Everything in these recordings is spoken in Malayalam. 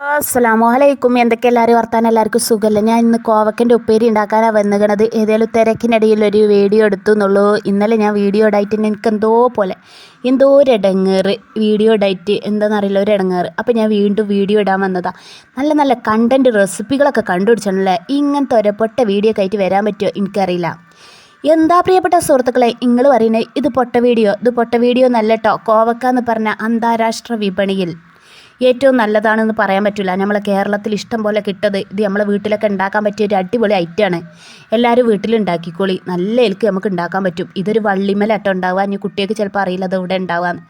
അസ്സലാമു അലൈക്കും. എന്തൊക്കെ എല്ലാവരും വർത്താനം? എല്ലാവർക്കും സുഖമല്ല ഞാൻ ഇന്ന് കോവക്കന്റെ ഉപ്പേരി ഉണ്ടാക്കാനാണ് വന്നുകണത്. ഏതായാലും തിരക്കിനിടയിൽ ഒരു വീഡിയോ എടുത്തു എന്നുള്ളൂ. ഇന്നലെ ഞാൻ വീഡിയോ ഇടായിട്ട് എനിക്ക് എന്തോ പോലെ എന്തോ ഒരു ഇടങ്ങേറ് വീഡിയോ ഇടായിട്ട് എന്താണെന്നറിയില്ല ഒരു ഇടങ്ങേറ്. അപ്പോൾ ഞാൻ വീണ്ടും വീഡിയോ ഇടാൻ വന്നതാണ് നല്ല നല്ല കണ്ടന്റ് റെസിപ്പികളൊക്കെ കണ്ടുപിടിച്ചാണല്ലേ ഇങ്ങനത്തെ ഒരപ്പൊട്ട വീഡിയോ ആയിട്ട് വരാൻ പറ്റുമോ എനിക്കറിയില്ല. എന്താ പ്രിയപ്പെട്ട സുഹൃത്തുക്കളെ നിങ്ങൾ പറയുന്നത് ഇത് പൊട്ട വീഡിയോ ഇത് പൊട്ട വീഡിയോ നല്ല കേട്ടോ കോവക്ക എന്ന് പറഞ്ഞ അന്താരാഷ്ട്ര വിപണിയിൽ. ഏറ്റവും നല്ലതാണെന്ന് പറയാൻ പറ്റില്ല നമ്മളെ കേരളത്തിൽ ഇഷ്ടം പോലെ കിട്ടത് ഇത് നമ്മളെ വീട്ടിലൊക്കെ ഉണ്ടാക്കാൻ പറ്റിയ ഒരു അടിപൊളി ആണ്. എല്ലാവരും വീട്ടിൽ ഉണ്ടാക്കിക്കോളി നല്ല എൽക്ക് നമുക്ക് ഉണ്ടാക്കാൻ പറ്റും. ഇതൊരു വള്ളിമലട്ടം ഉണ്ടാവുക. ഇനി കുട്ടികൾക്ക് ചിലപ്പോൾ അറിയില്ല അത് ഇവിടെ ഉണ്ടാവാന്ന്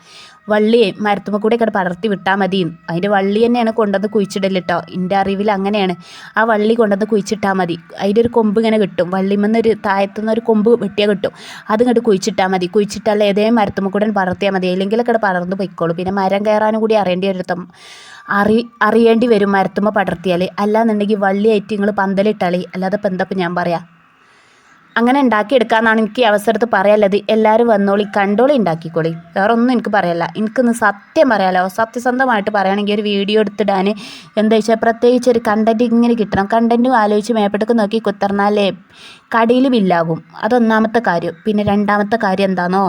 വള്ളിയെ മരത്തുമ്മ കൂടെ ഒക്കെ പടർത്തി വിട്ടാൽ മതി. അതിന്റെ വള്ളി തന്നെയാണ് കൊണ്ടുവന്ന് കുഴിച്ചിടൽ കേട്ടോ എന്റെ അറിവിൽ അങ്ങനെയാണ്. ആ വള്ളി കൊണ്ടുവന്ന് കുഴിച്ചിട്ടാൽ മതി. അതിന്റെ ഒരു കൊമ്പ് ഇങ്ങനെ കിട്ടും. വള്ളിമെന്ന് ഒരു കൊമ്പ് വെട്ടിയാൽ കിട്ടും. അത് ഇങ്ങോട്ട് കുഴിച്ചിട്ടാൽ മതി. കുഴിച്ചിട്ടാൽ ഏതേ മരത്തുമ്മ കൂടെ പടർത്തിയാൽ മതി. ഇല്ലെങ്കിലൊക്കെ പടർന്ന് പൊയ്ക്കോളും. പിന്നെ മരം കയറാനും കൂടി അറിയേണ്ടി വരും അറി അറിയേണ്ടി വരും മരത്തുമ്മ പടർത്തിയാൽ അല്ലാന്നുണ്ടെങ്കിൽ വള്ളിയായിട്ട് നിങ്ങൾ പന്തലിട്ടാളി. അല്ലാതെ ഇപ്പം എന്താ ഞാൻ പറയാം? അങ്ങനെ ഉണ്ടാക്കിയെടുക്കാമെന്നാണ് എനിക്ക് ഈ അവസരത്ത് പറയാനുള്ളത്. എല്ലാവരും വന്നോളി കണ്ടോളി ഉണ്ടാക്കിക്കോളി. വേറെ ഒന്നും എനിക്ക് പറയല്ല. എനിക്കൊന്ന് സത്യം പറയാലോ. സത്യസന്ധമായിട്ട് പറയുകയാണെങ്കിൽ ഒരു വീഡിയോ എടുത്തിടാൻ എന്താ വെച്ചാൽ പ്രത്യേകിച്ച് ഒരു കണ്ടന്റ് ഇങ്ങനെ കിട്ടണം. കണ്ടന്റും ആലോചിച്ച് മേപ്പെട്ടൊക്കെ നോക്കി കുത്തർന്നാലേ കടയിലും ഇല്ലാകും. അതൊന്നാമത്തെ കാര്യം. പിന്നെ രണ്ടാമത്തെ കാര്യം എന്താണോ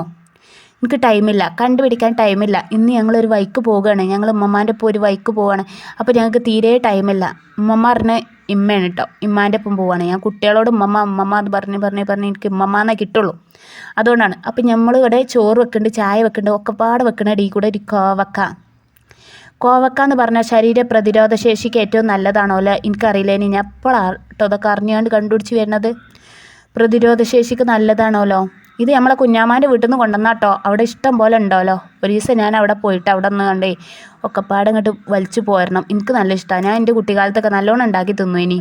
എനിക്ക് ടൈമില്ല. കണ്ടുപിടിക്കാൻ ടൈമില്ല. ഇന്ന് ഞങ്ങളൊരു വൈക്ക് പോവുകയാണ്. ഞങ്ങൾ ഉമ്മമാന്റെ ഒപ്പം ഒരു വൈക്ക് പോവുകയാണ്. അപ്പോൾ ഞങ്ങൾക്ക് തീരെ ടൈമില്ല. ഉമ്മമ്മ പറഞ്ഞ് ഇമ്മയാണ് കേട്ടോ ഇമ്മാന്റെ ഒപ്പം പോവുകയാണ് ഞാൻ കുട്ടികളോട് ഉമ്മമ്മ ഉമ്മമ്മ എന്ന് പറഞ്ഞ് പറഞ്ഞ് പറഞ്ഞ് എനിക്ക് ഉമ്മമ്മ എന്നേ കിട്ടുള്ളൂ. അതുകൊണ്ടാണ്. അപ്പം നമ്മൾ ഇവിടെ ചോറ് വെക്കുന്നുണ്ട് ചായ വെക്കുന്നുണ്ട് ഒക്കെപ്പാട് വെക്കണ ഇടയിൽ കൂടെ ഒരു കോവക്ക. കോവക്ക എന്ന് പറഞ്ഞാൽ ശരീര പ്രതിരോധ ശേഷിക്ക് ഏറ്റവും നല്ലതാണോ അല്ലേ? എനിക്കറിയില്ല. ഇനി ഞാൻ എപ്പോഴാണ് കേട്ടോ അതൊക്കെ അറിഞ്ഞുകൊണ്ട് കണ്ടുപിടിച്ച് വരുന്നത്? പ്രതിരോധ ശേഷിക്ക് നല്ലതാണോലോ ഇത് നമ്മളെ കുഞ്ഞാമാന്റെ വീട്ടിൽ നിന്ന് കൊണ്ടുവന്നാട്ടോ അവിടെ ഇഷ്ടം പോലെ ഉണ്ടല്ലോ. ഒരു ദിവസം ഞാൻ അവിടെ പോയിട്ട് അവിടെ നിന്ന് കണ്ടേ ഒക്കെപ്പാട് ഇങ്ങോട്ട് വലിച്ചു പോരണം. എനിക്ക് നല്ല ഇഷ്ടമാണ് ഞാൻ എന്റെ കുട്ടിക്കാലത്തൊക്കെ നല്ലോണം ഉണ്ടാക്കി തിന്നു ഇനി.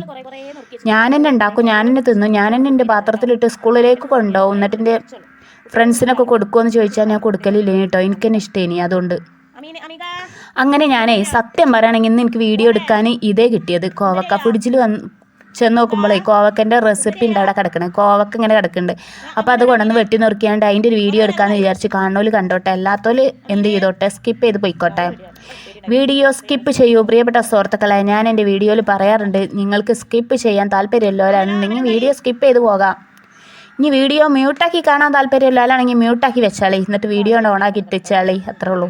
ഞാൻ തന്നെ ഉണ്ടാക്കും. ഞാൻ തന്നെ തിന്നു. ഞാൻ തന്നെ എന്റെ പാത്രത്തിലിട്ട് സ്കൂളിലേക്ക് കൊണ്ടുപോകും. എന്നിട്ട് എന്റെ ഫ്രണ്ട്സിനൊക്കെ കൊടുക്കുമെന്ന് ചോദിച്ചാൽ ഞാൻ കൊടുക്കലില്ല കേട്ടോ എനിക്ക് തന്നെ ഇഷ്ടേനി അതുകൊണ്ട്. അങ്ങനെ ഞാനേ സത്യം പറയുകയാണെങ്കിൽ ഇന്ന് എനിക്ക് വീഡിയോ എടുക്കാൻ ഇതേ കിട്ടിയത്. കോവക്ക ഫ്രിഡ്ജിൽ വന്ന് ചെന്ന് നോക്കുമ്പോഴേ കോവക്കന്റെ റെസിപ്പി ഉണ്ട് അവിടെ കിടക്കുന്നത് കോവക്ക ഇങ്ങനെ കിടക്കുന്നുണ്ട്. അപ്പോൾ അത് കൊണ്ടുവന്ന് വെട്ടി നുറുക്കിയാണ്ട് അതിന്റെ ഒരു വീഡിയോ എടുക്കാമെന്ന് വിചാരിച്ച് കാണോൽ കണ്ടോട്ടെ. അല്ലാത്തോൽ എന്ത് ചെയ്തോട്ടെ? സ്കിപ്പ് ചെയ്ത് പോയിക്കോട്ടെ. വീഡിയോ സ്കിപ്പ് ചെയ്യൂ. പ്രിയപ്പെട്ട സുഹൃത്തുക്കളെ ഞാൻ എന്റെ വീഡിയോയിൽ പറയാറുണ്ട് നിങ്ങൾക്ക് സ്കിപ്പ് ചെയ്യാൻ താല്പര്യമില്ലവരാണെന്നുണ്ടെങ്കിൽ വീഡിയോ സ്കിപ്പ് ചെയ്ത് പോകാം. ഇനി വീഡിയോ മ്യൂട്ടാക്കി കാണാൻ താല്പര്യമില്ല അല്ലാണെങ്കിൽ മ്യൂട്ടാക്കി വെച്ചാളി. എന്നിട്ട് വീഡിയോ ഓണാക്കി ഇട്ടിച്ചാളി അത്രേ ഉള്ളൂ.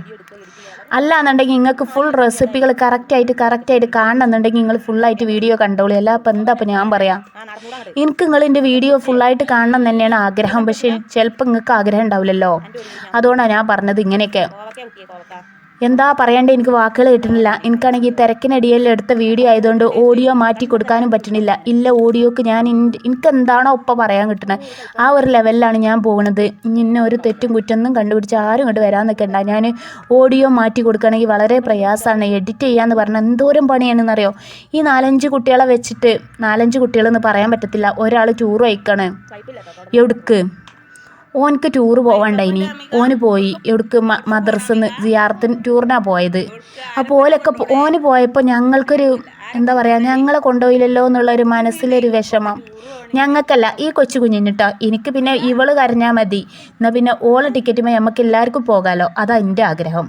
അല്ല എന്നുണ്ടെങ്കിൽ നിങ്ങൾക്ക് ഫുൾ റെസിപ്പികൾ കറക്റ്റായിട്ട് കറക്റ്റായിട്ട് കാണണമെന്നുണ്ടെങ്കിൽ നിങ്ങൾ ഫുള്ളായിട്ട് വീഡിയോ കണ്ടോളൂ. അല്ല അപ്പം എന്താ അപ്പം ഞാൻ പറയാം? എനിക്ക് നിങ്ങൾ എന്റെ വീഡിയോ ഫുള്ളായിട്ട് കാണണം തന്നെയാണ് ആഗ്രഹം. പക്ഷേ ചിലപ്പോൾ നിങ്ങൾക്ക് ആഗ്രഹം ഉണ്ടാവില്ലല്ലോ. അതുകൊണ്ടാണ് ഞാൻ പറഞ്ഞത് ഇങ്ങനെയൊക്കെ. എന്താ പറയണ്ടേ? എനിക്ക് വാക്കുകൾ കിട്ടുന്നില്ല. എനിക്കാണെങ്കിൽ തിരക്കിനടിയിൽ എടുത്ത വീഡിയോ ആയതുകൊണ്ട് ഓഡിയോ മാറ്റി കൊടുക്കാനും പറ്റുന്നില്ല. ഇല്ല ഓഡിയോക്ക് ഞാൻ എനിക്ക് എന്താണോ ഒപ്പം പറയാൻ കിട്ടുന്നത്. ആ ഒരു ലെവലിലാണ് ഞാൻ പോകുന്നത്. ഇന്ന ഒരു തെറ്റും കുറ്റൊന്നും കണ്ടുപിടിച്ച് ആരും ഇങ്ങോട്ട് വരാൻ നിൽക്കണ്ട. ഞാൻ ഓഡിയോ മാറ്റി കൊടുക്കുകയാണെങ്കിൽ വളരെ പ്രയാസമാണ്. എഡിറ്റ് ചെയ്യാന്ന് പറഞ്ഞാൽ എന്തോരം പണിയാണെന്നറിയോ? ഈ നാലഞ്ച് കുട്ടികളെ വെച്ചിട്ട് നാലഞ്ച് കുട്ടികളെന്ന് പറയാൻ പറ്റത്തില്ല. ഒരാൾ ടൂർ അയക്കാണ് എവിടുക്ക്? ഓനക്ക് ടൂറ് ഇനി ഓന് പോയി. എവിടേക്ക് മദ്രസന്ന് സിയാർത്തിന് ടൂറിനാണ് പോയത്. അപ്പോൾ ഓലൊക്കെ ഓന് പോയപ്പോൾ ഞങ്ങൾക്കൊരു എന്താ പറയുക ഞങ്ങളെ കൊണ്ടുപോയില്ലല്ലോ എന്നുള്ളൊരു മനസ്സിലൊരു വിഷമം. ഞങ്ങൾക്കല്ല ഈ കൊച്ചു കുഞ്ഞിനിട്ടോ എനിക്ക് പിന്നെ ഇവൾ കരഞ്ഞാൽ മതി. എന്നാൽ പിന്നെ ഓള ടിക്കറ്റുമേ നമുക്ക് എല്ലാവർക്കും പോകാമല്ലോ അതാ എന്റെ ആഗ്രഹം.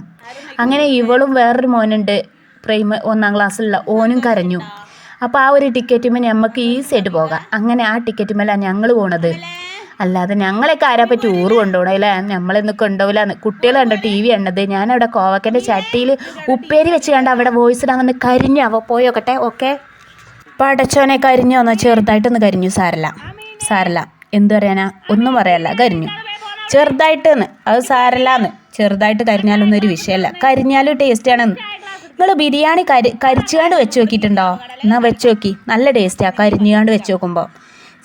അങ്ങനെ ഇവളും വേറൊരു മോനുണ്ട്. പ്രൈമ ഒന്നാം ക്ലാസ്സിലുള്ള ഓനും കരഞ്ഞു. അപ്പോൾ ആ ഒരു ടിക്കറ്റുമ്പോൾ നമുക്ക് ഈസി ആയിട്ട് പോകാം. അങ്ങനെ ആ ടിക്കറ്റുമല്ല ഞങ്ങൾ പോണത്. അല്ലാതെ ഞങ്ങളൊക്കെ ആരാപ്പം പറ്റി കൊണ്ടുപോകണം അല്ലേ? നമ്മളൊന്നും കൊണ്ടുപോകില്ല കുട്ടികൾ കണ്ടോ ടി വി കണ്ടത് ഞാനവിടെ കോവക്കന്റെ ചട്ടിയിൽ ഉപ്പേരി വെച്ച് കണ്ട് അവിടെ വോയിസ് ഇടാൻ വന്ന് കരിഞ്ഞു. അവ പോയോക്കട്ടെ ഓക്കെ പടച്ചോനെ കരിഞ്ഞോ എന്നോ ചെറുതായിട്ടൊന്ന് കരിഞ്ഞു. സാരല്ല. സാരല്ല. എന്ത് പറയാനാ? ഒന്നും പറയല്ല. കരിഞ്ഞു. ചെറുതായിട്ടെന്ന്. അത് സാരല്ലാന്ന്. ചെറുതായിട്ട് കരിഞ്ഞാലൊന്നും ഒരു വിഷയമല്ല കരിഞ്ഞാലും ടേസ്റ്റാണെന്ന് നിങ്ങൾ ബിരിയാണി കരി കരിച്ചുകാണ്ട് വെച്ച് നോക്കിയിട്ടുണ്ടോ? എന്നാൽ വെച്ച് നോക്കി. നല്ല ടേസ്റ്റാണ് കരിഞ്ഞുകാണ്ട് വെച്ച് നോക്കുമ്പോൾ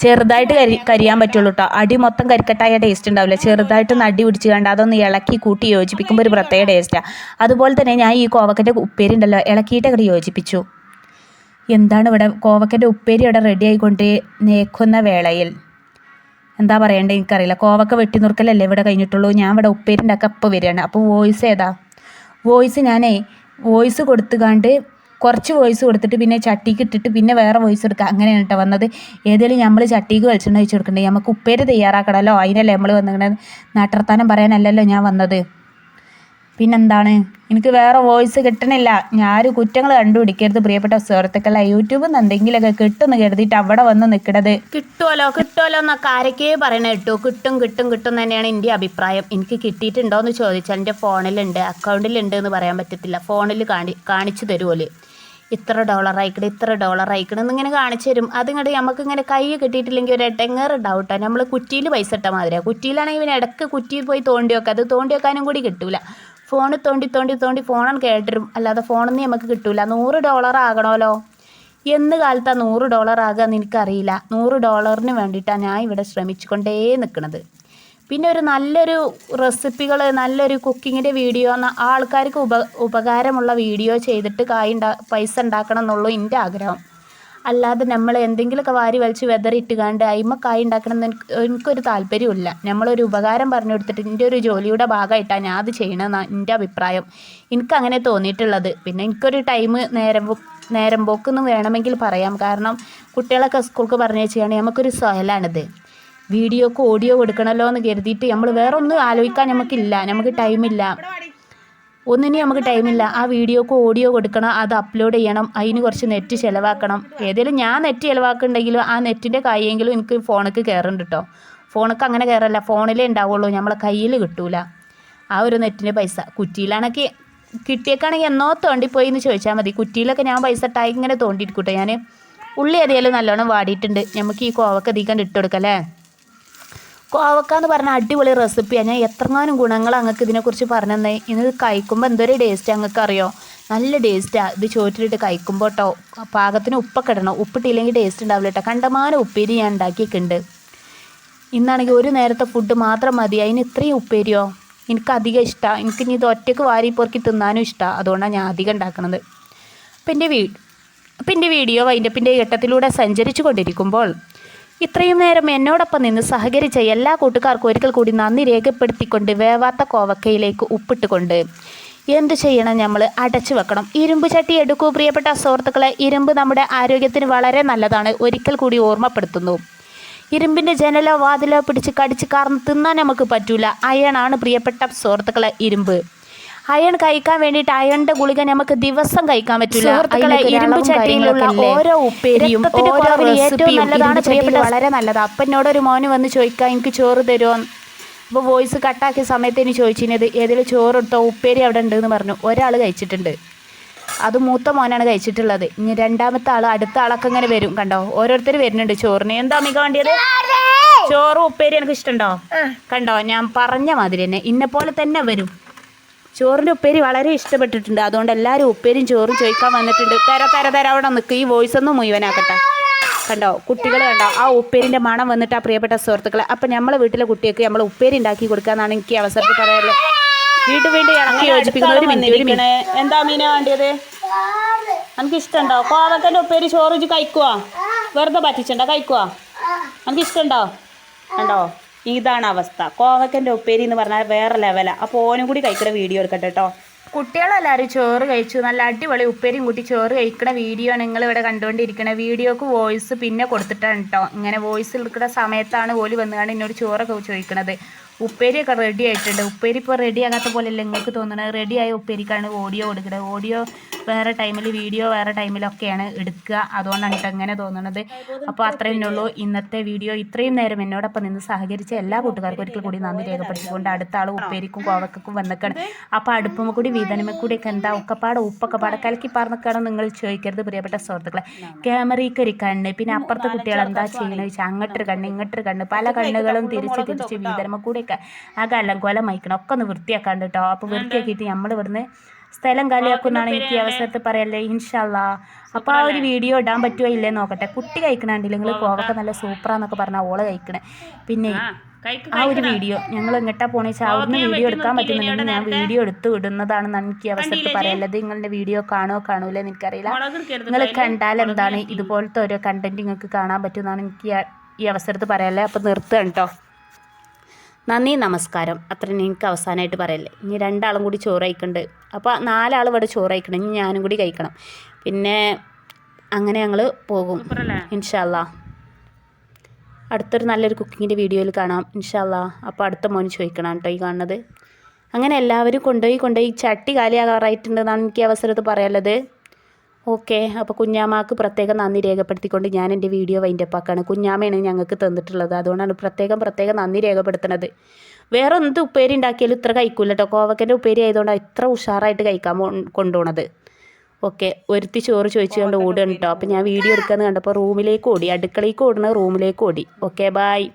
ചെറുതായിട്ട് കരി കരിയാൻ പറ്റുള്ളൂ കേട്ടോ അടി മൊത്തം കരിക്കട്ടായ ടേസ്റ്റ് ഉണ്ടാവില്ല. ചെറുതായിട്ട് നടി പിടിച്ച് കണ്ട് അതൊന്ന് ഇളക്കി കൂട്ടി യോജിപ്പിക്കുമ്പോൾ ഒരു പ്രത്യേക ടേസ്റ്റാണ് അതുപോലെ തന്നെ ഞാൻ ഈ കോവക്കന്റെ ഉപ്പേരി ഉണ്ടല്ലോ ഇളക്കിയിട്ട് അങ്ങോട്ട് യോജിപ്പിച്ചു. എന്താണ് ഇവിടെ കോവക്കന്റെ ഉപ്പേരി ഇവിടെ റെഡി ആയിക്കൊണ്ട് നേക്കുന്ന വേളയിൽ? എന്താ പറയേണ്ടത് എനിക്കറിയില്ല. കോവക്ക വെട്ടി നുറുക്കലല്ലേ ഇവിടെ കഴിഞ്ഞിട്ടുള്ളൂ. ഞാൻ ഇവിടെ ഉപ്പേരിന്റെ ഒക്കെ അപ്പോൾ വരികയാണ്. അപ്പോൾ വോയിസ് ഏതാ? വോയിസ് ഞാനേ വോയിസ് കൊടുത്തുകാണ്ട് കുറച്ച് വോയിസ് കൊടുത്തിട്ട് പിന്നെ ചട്ടിക്ക് ഇട്ടിട്ട് പിന്നെ വേറെ വോയിസ് കൊടുക്കുക. അങ്ങനെയാണ് കേട്ടോ വന്നത്. ഏതെങ്കിലും നമ്മൾ ചട്ടിക്ക് വെളിച്ചെണ്ണ വെച്ച് കൊടുക്കണ്ടേ? നമുക്ക് ഉപ്പേര് തയ്യാറാക്കണമല്ലോ അതിനല്ലേ നമ്മൾ വന്നിങ്ങനെ നാട്ടർത്താനം പറയാനല്ലല്ലോ ഞാൻ വന്നത്. പിന്നെന്താണ്? എനിക്ക് വേറെ വോയിസ് കിട്ടണില്ല. ഞാനൊരു കുറ്റങ്ങൾ കണ്ടുപിടിക്കരുത് പ്രിയപ്പെട്ട സുഹൃത്തുക്കളെ. യൂട്യൂബിൽ നിന്ന് എന്തെങ്കിലുമൊക്കെ കിട്ടുമെന്ന് കരുതിയിട്ട് അവിടെ വന്ന് നിൽക്കണത് കിട്ടുമല്ലോ കിട്ടുമല്ലോ എന്നൊക്കെ ആരൊക്കെ പറയണ കേട്ടോ. കിട്ടും കിട്ടും കിട്ടും തന്നെയാണ് എന്റെ അഭിപ്രായം. എനിക്ക് കിട്ടിയിട്ടുണ്ടോ എന്ന് ചോദിച്ചാൽ എന്റെ ഫോണിലുണ്ട് അക്കൗണ്ടിലുണ്ട് എന്ന് പറയാൻ പറ്റത്തില്ല. ഫോണിൽ കാണി കാണിച്ചു തരുമല്ലോ ഇത്ര ഡോളർ അയക്കണം ഇത്ര ഡോളർ അയക്കണം എന്നിങ്ങനെ കാണിച്ചു തരും. അതിങ്ങോട്ട് നമുക്ക് ഇങ്ങനെ കൈ കിട്ടിയിട്ടില്ലെങ്കിൽ ഒരു എട്ടങ്ങേറ് കേട്ടോ നമ്മൾ കുറ്റിയിൽ പൈസ ഇട്ട മാതിരിയാണ് കുറ്റിയിലാണെങ്കിൽ പിന്നെ ഇടയ്ക്ക് കുറ്റിയിൽ പോയി തോണ്ടി വെക്കുക അത് തോണ്ടി വെക്കാനും കൂടി കിട്ടൂല. ഫോണ് തോണ്ടി തോണ്ടി തോണ്ടി ഫോണാണ് കേട്ടിരും. അല്ലാതെ ഫോണൊന്നും നമുക്ക് കിട്ടൂല. നൂറ് ഡോളർ ആകണമല്ലോ എന്ന് കാലത്താണ് നൂറ് ഡോളർ ആകുക എനിക്കറിയില്ല നൂറ് ഡോളറിന് വേണ്ടിയിട്ടാണ് ഞാൻ ഇവിടെ ശ്രമിച്ചുകൊണ്ടേ നിൽക്കുന്നത് പിന്നെ ഒരു നല്ലൊരു റെസിപ്പികൾ നല്ലൊരു കുക്കിങ്ങിന്റെ വീഡിയോ എന്ന ആൾക്കാർക്ക് ഉപ ഉപകാരമുള്ള വീഡിയോ ചെയ്തിട്ട് കായ് പൈസ ഉണ്ടാക്കണം എന്നുള്ളൂ എന്റെ ആഗ്രഹം. അല്ലാതെ നമ്മൾ എന്തെങ്കിലുമൊക്കെ വാരി വലിച്ച് വെതറിയിട്ട് കണ്ട് അയിമ കായ് ഉണ്ടാക്കണം എന്ന് എനിക്ക് എനിക്കൊരു താല്പര്യമില്ല നമ്മളൊരു ഉപകാരം പറഞ്ഞു കൊടുത്തിട്ട് എന്റെ ഒരു ജോലിയുടെ ഭാഗമായിട്ടാണ് ഞാൻ അത് ചെയ്യണമെന്നാണ് എന്റെ അഭിപ്രായം. എനിക്കങ്ങനെ തോന്നിയിട്ടുള്ളത്. പിന്നെ എനിക്കൊരു ടൈം നേരം നേരം പോക്കെന്ന് വേണമെങ്കിൽ പറയാം. കാരണം കുട്ടികളൊക്കെ സ്കൂൾക്ക് പറഞ്ഞു വെച്ചാണ് നമുക്കൊരു സ്വയലാണിത് വീഡിയോക്ക് ഓഡിയോ കൊടുക്കണമല്ലോ എന്ന് കരുതിയിട്ട് നമ്മൾ വേറൊന്നും ആലോചിക്കാൻ നമുക്കില്ല. നമുക്ക് ടൈമില്ല. ഒന്നിനും നമുക്ക് ടൈമില്ല ആ വീഡിയോക്ക് ഓഡിയോ കൊടുക്കണം അത് അപ്ലോഡ് ചെയ്യണം അതിന് കുറച്ച് നെറ്റ് ചിലവാക്കണം. ഏതെങ്കിലും ഞാൻ നെറ്റ് ചിലവാക്കുന്നുണ്ടെങ്കിലും ആ നെറ്റിന്റെ കൈയെങ്കിലും എനിക്ക് ഫോണിക്ക് കയറുന്നുണ്ട് കേട്ടോ ഫോണിക്ക് അങ്ങനെ കയറല്ല ഫോണിലേ ഉണ്ടാവുള്ളൂ. നമ്മളെ കയ്യിൽ കിട്ടൂല. ആ ഒരു നെറ്റിന്റെ പൈസ. കുറ്റിയിലാണെങ്കിൽ കിട്ടിയേക്കാണെങ്കിൽ എന്നോ തോണ്ടിപ്പോയി എന്ന് ചോദിച്ചാൽ മതി. കുറ്റിയിലൊക്കെ ഞാൻ പൈസ ഇട്ടായി ഇങ്ങനെ തോണ്ടിയിരിക്കൂട്ടോ ഞാൻ ഉള്ളി അതിയാലും നല്ലോണം വാടിയിട്ടുണ്ട്. നമുക്ക് ഈ കോവക്ക അധികം ഇട്ട് കൊടുക്കല്ലേ? കോവക്ക എന്ന് പറഞ്ഞ അടിപൊളി റെസിപ്പിയാണ് ഞാൻ എത്രങ്ങാനും ഗുണങ്ങൾ അങ്ങക്ക് ഇതിനെക്കുറിച്ച് പറഞ്ഞു തന്നെ ഇത് കഴിക്കുമ്പോൾ എന്തൊരു ടേസ്റ്റ് അങ്ങക്ക് അറിയോ നല്ല ടേസ്റ്റാണ് ഇത് ചോറ്റിലിട്ട് കഴിക്കുമ്പോൾ കേട്ടോ പാകത്തിന് ഉപ്പൊക്കെ ഇടണം. ഉപ്പിട്ടില്ലെങ്കിൽ ടേസ്റ്റ് ഉണ്ടാവില്ല കേട്ടോ കണ്ടമാനം ഉപ്പേരി ഞാൻ ഉണ്ടാക്കിയിട്ടുണ്ട്. ഇന്നാണെങ്കിൽ ഒരു നേരത്തെ ഫുഡ് മാത്രം മതി. അതിന് ഇത്രയും ഉപ്പേരിയോ? എനിക്ക് അധികം ഇഷ്ടമാണ് എനിക്ക് ഇനി ഇത് ഒറ്റയ്ക്ക് വാരി പൊറുക്കി തിന്നാനും ഇഷ്ടമാണ് അതുകൊണ്ടാണ് ഞാൻ അധികം ഉണ്ടാക്കുന്നത് അപ്പം എന്റെ വീ അപ്പം എന്റെ വീഡിയോ വൈൻഡപ്പിന്റെ ഘട്ടത്തിലൂടെ സഞ്ചരിച്ചു കൊണ്ടിരിക്കുമ്പോൾ ഇത്രയും നേരം എന്നോടൊപ്പം നിന്ന് സഹകരിച്ച എല്ലാ കൂട്ടുകാർക്കും ഒരിക്കൽ കൂടി നന്ദി രേഖപ്പെടുത്തിക്കൊണ്ട് വേവാത്ത കോവക്കയിലേക്ക് ഉപ്പിട്ടുകൊണ്ട്. എന്ത് ചെയ്യണം നമ്മൾ അടച്ചു വെക്കണം. ഇരുമ്പ് ചട്ടി എടുക്കൂ പ്രിയപ്പെട്ട സുഹൃത്തുക്കളെ. ഇരുമ്പ് നമ്മുടെ ആരോഗ്യത്തിന് വളരെ നല്ലതാണ്. ഒരിക്കൽ കൂടി ഓർമ്മപ്പെടുത്തുന്നു. ഇരുമ്പിന്റെ ജനലോ വാതിലോ പിടിച്ച് കടിച്ച് കാർന്ന് തിന്നാൻ നമുക്ക് പറ്റൂല. അയണാണ് പ്രിയപ്പെട്ട സുഹൃത്തുക്കളെ ഇരുമ്പ്. അയൺ കഴിക്കാൻ വേണ്ടിയിട്ട് അയണിന്റെ ഗുളിക നമുക്ക് ദിവസം കഴിക്കാൻ പറ്റില്ല. ഇരുമ്പ് ചട്ടിയിലുള്ള ഓരോ ഉപ്പേരിയും ഓരോ ഏറ്റവും റെസിപ്പിയും നല്ലതാണ് പ്രിയപ്പെട്ട വളരെ നല്ലതാണ് അപ്പനോട് എന്നോട് ഒരു മോന് വന്ന് ചോദിക്കാം എനിക്ക് ചോറ് തരുമോ അപ്പോൾ വോയിസ് കട്ടാക്കിയ സമയത്ത് എനിക്ക് ചോദിച്ചിരുന്നത് ഏതിൽ ചോറ് എടുത്തോ ഉപ്പേരി അവിടെ ഉണ്ട് എന്ന് പറഞ്ഞു. ഒരാൾ കഴിച്ചിട്ടുണ്ട്. അത് മൂത്ത മോനാണ് കഴിച്ചിട്ടുള്ളത്. ഇനി രണ്ടാമത്തെ ആൾ അടുത്ത ആളൊക്കെ ഇങ്ങനെ വരും കണ്ടോ? ഓരോരുത്തർ വരുന്നുണ്ട് ചോറിന്. എന്താ മിക വേണ്ടിയത്? ചോറും ഉപ്പേരി എനിക്ക് ഇഷ്ടമുണ്ടോ? കണ്ടോ? ഞാൻ പറഞ്ഞ മാതിരി തന്നെ. ഇന്നെ പോലെ തന്നെ വരും. ചോറിന്റെ ഉപ്പേരി വളരെ ഇഷ്ടപ്പെട്ടിട്ടുണ്ട്. അതുകൊണ്ട് എല്ലാവരും ഉപ്പേരിയും ചോറും ചോദിക്കാൻ വന്നിട്ടുണ്ട്. തര തര തര. അവിടെ നിൽക്കുക ഈ വോയിസ് ഒന്നും മുഴുവനാക്കട്ടെ. കണ്ടോ? കുട്ടികൾ കണ്ടോ? ആ ഉപ്പേരിന്റെ മണം വന്നിട്ട് ആ പ്രിയപ്പെട്ട സുഹൃത്തുക്കളെ. അപ്പം നമ്മളെ വീട്ടിലെ കുട്ടികൾക്ക് നമ്മൾ ഉപ്പേരി ഉണ്ടാക്കി കൊടുക്കാന്നാണ് എനിക്ക് അവസരത്തിൽ പറയാനുള്ളത്. വീണ്ടും വീണ്ടും ഇളക്കി യോജിപ്പിക്കുന്ന ഒരു മിനിറ്റ് എന്താ മീന വേണ്ടിയത്? നമുക്ക് ഇഷ്ടമുണ്ടോ കോവക്കന്റെ ഉപ്പേരി ചോറ് കഴിക്കുവാ? വെറുതെ പറ്റിച്ചുണ്ടോ കഴിക്കുവാ? നമുക്ക് ഇഷ്ടമുണ്ടോ കണ്ടോ? ഇതാണ് അവസ്ഥ. കോവക്കന്റെ ഉപ്പേരി എന്ന് പറഞ്ഞാൽ വേറെ ലെവലാണ് അപ്പോൾ ഓനും കൂടി കഴിക്കുന്ന വീഡിയോ എടുക്കട്ടെ കേട്ടോ കുട്ടികളെല്ലാവരും ചോറ് കഴിച്ചു. നല്ല അടിപൊളി ഉപ്പേരിയും കൂട്ടി ചോറ് കഴിക്കുന്ന വീഡിയോ ആണ് നിങ്ങൾ ഇവിടെ കണ്ടുകൊണ്ടിരിക്കണ വീഡിയോക്ക് വോയിസ് പിന്നെ കൊടുത്തിട്ടാണ് കേട്ടോ ഇങ്ങനെ വോയിസ് എടുക്കുന്ന സമയത്താണ് ഓൽ വന്നുകൊണ്ട് എന്നോട് ചോറൊക്കെ ചോദിക്കണത്. ഉപ്പേരിയൊക്കെ റെഡി ആയിട്ടുണ്ട്. ഉപ്പേരി ഇപ്പോൾ റെഡി ആകാത്ത പോലെയല്ല നിങ്ങൾക്ക് തോന്നുന്നത് റെഡിയായ ഉപ്പേരിക്കാണ് ഓഡിയോ കൊടുക്കുന്നത് ഓഡിയോ വേറെ ടൈമിൽ വീഡിയോ വേറെ ടൈമിലൊക്കെയാണ് എടുക്കുക. അതുകൊണ്ടാണ് കേട്ടോ അങ്ങനെ തോന്നുന്നത് അപ്പോൾ അത്രയും ഉള്ളൂ. ഇന്നത്തെ വീഡിയോ ഇത്രയും നേരം എന്നോടൊപ്പം നിന്ന് സഹകരിച്ച എല്ലാ കൂട്ടുകാർക്കും ഒരിക്കൽ കൂടി നന്ദി രേഖപ്പെടുത്തിക്കൊണ്ട് അടുത്ത ആൾ ഉപ്പേരിക്കും കോവക്കും വന്നിക്കാണ്. അപ്പോൾ അടുപ്പും കൂടി വീതനമ കൂടിയൊക്കെ എന്താ ഉക്കപ്പാട് ഉപ്പൊക്കെ പാടെ കലക്കി പറഞ്ഞൊക്കെയാണോ നിങ്ങൾ ചോദിക്കരുത് പ്രിയപ്പെട്ട സുഹൃത്തുക്കളെ. ക്യാമറയ്ക്ക് ഒരു കണ്ണ് പിന്നെ അപ്പുറത്തെ കുട്ടികൾ എന്താ ചെയ്യണമെന്ന് വെച്ചാൽ അങ്ങോട്ടൊരു കണ്ണ് ഇങ്ങോട്ടൊരു കണ്ണ്. പല കണ്ണുകളും തിരിച്ച് തിരിച്ച് വീതനമ കൂടെയൊക്കെ ആ കല്ലം കൊല മയക്കണം ഒക്കെ ഒന്ന് വൃത്തിയാക്കാണ്ട് കേട്ടോ അപ്പോൾ വൃത്തിയാക്കിയിട്ട് നമ്മൾ ഇവിടുന്ന് സ്ഥലം കാലിയാക്കുന്നാണ് എനിക്ക് ഈ അവസരത്തിൽ പറയല്ലേ ഇൻഷല്ല. അപ്പോൾ ആ ഒരു വീഡിയോ ഇടാൻ പറ്റുമോ ഇല്ലേ നോക്കട്ടെ. കുട്ടി കഴിക്കണുണ്ടെങ്കിൽ കോവക്ക നല്ല സൂപ്പറാന്നൊക്കെ പറഞ്ഞാൽ ഓൾ കഴിക്കണേ. പിന്നെ ആ ഒരു വീഡിയോ ഞങ്ങൾ എങ്ങട്ടാ പോണേ വെച്ചാൽ അവിടുന്ന് വീഡിയോ എടുക്കാൻ പറ്റുന്നുണ്ടെങ്കിൽ ഞാൻ വീഡിയോ എടുത്ത് വിടുന്നതാണെന്നാണ് എനിക്ക് അവസരത്തിൽ പറയല്ലത്. നിങ്ങളുടെ വീഡിയോ കാണോ കാണൂല എനിക്കറിയില്ല. നിങ്ങൾ കണ്ടാൽ എന്താണ് ഇതുപോലത്തെ ഓരോ കണ്ടന്റ് നിങ്ങൾക്ക് കാണാൻ പറ്റുമെന്നാണ് എനിക്ക് ഈ- അവസരത്തിൽ പറയല്ലേ. അപ്പോൾ നിർത്തുകയാണ് കേട്ടോ നന്ദി നമസ്കാരം. അത്ര എനിക്ക് അവസാനമായിട്ട് പറയല്ലേ. ഇനി രണ്ടാളും കൂടി ചോറ് അപ്പോൾ നാലാൾ ഇവിടെ ചോറ് കഴിക്കണം ഇനി ഞാനും കൂടി കഴിക്കണം. പിന്നെ അങ്ങനെ ഞങ്ങൾ പോകും. ഇൻഷാല്ല അടുത്തൊരു നല്ലൊരു കുക്കിങ്ങിന്റെ വീഡിയോയിൽ കാണാം. ഇൻഷാല്ല അപ്പോൾ അടുത്ത മോന് ചോദിക്കണം കേട്ടോ ഈ കാണുന്നത്. അങ്ങനെ എല്ലാവരും കൊണ്ടുപോയി കൊണ്ടുപോയി. ചട്ടി കാലിയാകാറായിട്ടുണ്ടെന്നാണ് എനിക്ക് അവസരത്ത് പറയാനുള്ളത്. ഓക്കെ അപ്പോൾ കുഞ്ഞാമാക്ക് പ്രത്യേകം നന്ദി രേഖപ്പെടുത്തിക്കൊണ്ട് ഞാൻ എന്റെ വീഡിയോ വൈൻഡപ്പാക്കാണ് കുഞ്ഞാമ്മയാണ് ഞങ്ങൾക്ക് തന്നിട്ടുള്ളത്. അതുകൊണ്ടാണ് പ്രത്യേകം പ്രത്യേകം നന്ദി രേഖപ്പെടുത്തുന്നത്. വേറെ എന്ത് ഉപ്പേരി ഉണ്ടാക്കിയാലും ഇത്ര കഴിക്കൂല കേട്ടോ കോവക്കന്റെ ഉപ്പേരി ആയതുകൊണ്ടാണ് ഇത്ര ഉഷാറായിട്ട് കഴിക്കാൻ കൊണ്ടുപോണത്. ഓക്കെ ഒരുത്തി ചോറ് ചോദിച്ചു കൊണ്ട് ഓടുകയാണ് കേട്ടോ അപ്പോൾ ഞാൻ വീഡിയോ എടുക്കാന്ന് കണ്ടപ്പോൾ റൂമിലേക്ക് ഓടി. അടുക്കളയ്ക്ക് ഓടണ റൂമിലേക്ക് ഓടി. ഓക്കെ ബായ്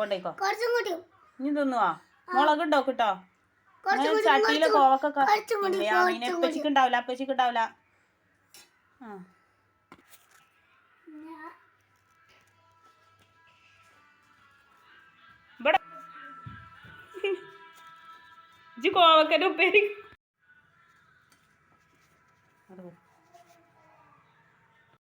കൊണ്ടേക്കോ ഇനി തിന്നുവാ. മുളക് ഉണ്ടോ കിട്ടോ? ചട്ടിയിലെ കോവക്ക അതിനെ അപ്പച്ചിക്ക് ഉണ്ടാവില്ല അപ്പച്ചിക്ക് ഉണ്ടാവില്ല ആ. ഇവിടെ കോവക്കന്റെ ഉപ്പേരി അത്